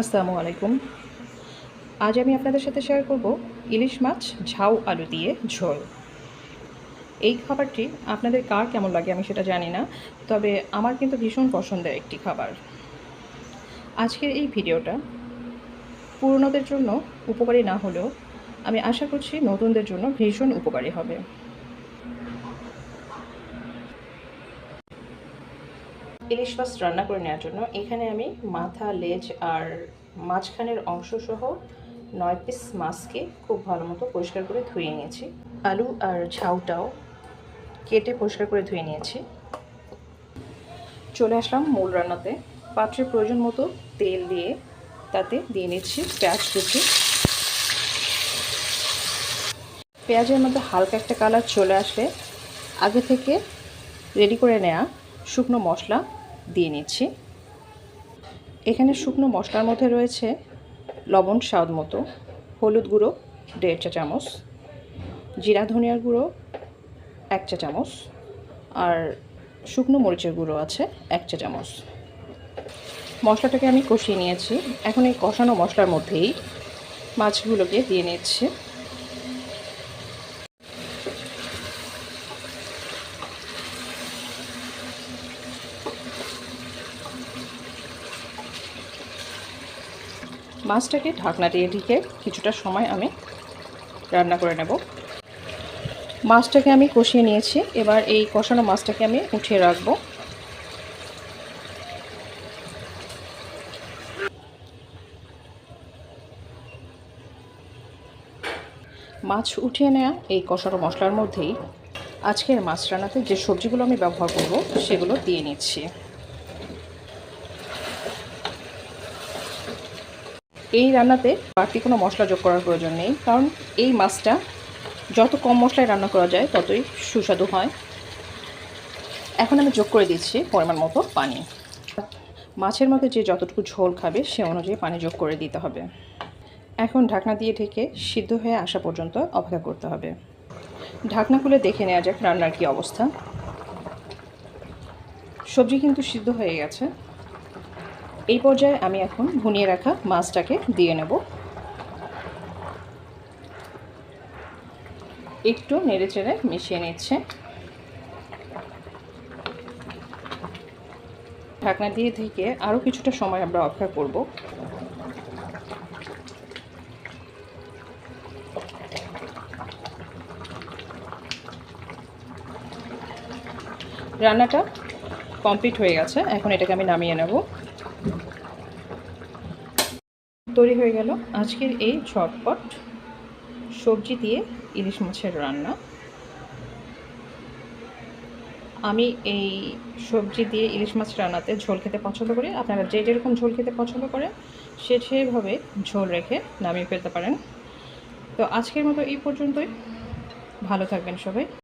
আসসালামু আলাইকুম। আজ আমি আপনাদের সাথে শেয়ার করব ইলিশ মাছ ঝাউ আলু দিয়ে ঝোল। এই খাবারটি আপনাদের কার কেমন লাগে আমি সেটা জানি না, তবে আমার কিন্তু ভীষণ পছন্দের একটি খাবার। আজকের এই ভিডিওটা পুরনোদের জন্য উপকারী না হলেও আমি আশা করছি নতুনদের জন্য ভীষণ উপকারী হবে। ইলিশ মাছ রান্না করে নেওয়ার জন্য এখানে আমি মাথা, লেজ আর মাঝখানের অংশ সহ নয় পিস মাছকে খুব ভালো মতো পরিষ্কার করে ধুয়ে নিয়েছি। আলু আর ঝাউটাও কেটে পরিষ্কার করে ধুয়ে নিয়েছি। চলে আসলাম মূল রান্নাতে। পাত্রে প্রয়োজন মতো তেল দিয়ে তাতে দিয়ে নিচ্ছি পেঁয়াজ কুচি। পেঁয়াজের মধ্যে হালকা একটা কালার চলে আসলে আগে থেকে রেডি করে নেওয়া শুকনো মশলা দিয়ে নিচ্ছি। এখানে শুকনো মশলার মধ্যে রয়েছে লবণ, স্বাদ মতো, হলুদ গুঁড়ো, দেড় চা চামচ, জিরা, ধনিয়ার গুঁড়ো, এক চা চামচ, আর শুকনো মরিচের গুঁড়ো আছে, এক চা চামচ। মশলাটাকে আমি কষিয়ে নিয়েছি। এখন এই কষানো মশলার মধ্যেই মাছগুলোকে দিয়ে নিচ্ছি। মাছটাকে ঢাকনা দিয়ে ঢেকে কিছুটা সময় আমি রান্না করে নেব। মাছটাকে আমি কষিয়ে নিয়েছি। এবার এই কষানো মাছটাকে আমি উঠিয়ে রাখব। মাছ উঠিয়ে নেওয়া এই কষানো মশলার মধ্যেই আজকের মাছ রান্নাতে যে সবজিগুলো আমি ব্যবহার করব, সেগুলো দিয়ে নিচ্ছি। এই রান্নাতে বাড়তি কোনো মশলা যোগ করার প্রয়োজন নেই, কারণ এই মাছটা যত কম মশলায় রান্না করা যায় ততই সুস্বাদু হয়। এখন আমি যোগ করে দিচ্ছি পরিমাণ মতো পানি। মাছের মধ্যে যে যতটুকু ঝোল খাবে সে অনুযায়ী পানি যোগ করে দিতে হবে। এখন ঢাকনা দিয়ে ঢেকে সিদ্ধ হয়ে আসা পর্যন্ত অপেক্ষা করতে হবে। ঢাকনা খুলে দেখে নেওয়া যাক রান্নার কী অবস্থা। সবজি কিন্তু সিদ্ধ হয়ে গেছে। এই পর্যায়ে আমি এখন ভুনিয়ে রাখা মাছটাকে দিয়ে নেব। একটু নেড়ে চেড়ে মিশিয়ে নিচ্ছে। ঢাকনা দিয়ে থেকে আরও কিছুটা সময় আমরা অপেক্ষা করব। রান্নাটা কমপ্লিট হয়ে গেছে। এখন এটাকে আমি নামিয়ে নেব। তৈরি হয়ে গেল আজকের এই ঝটপট সবজি দিয়ে ইলিশ মাছের রান্না। আমি এই সবজি দিয়ে ইলিশ মাছ রান্নাতে ঝোল খেতে পছন্দ করি। আপনারা যে যেরকম ঝোল খেতে পছন্দ করেন, সে সেভাবে ঝোল রেখে নামিয়ে ফেলতে পারেন। তো আজকের মতো এই পর্যন্তই। ভালো থাকবেন সবাই।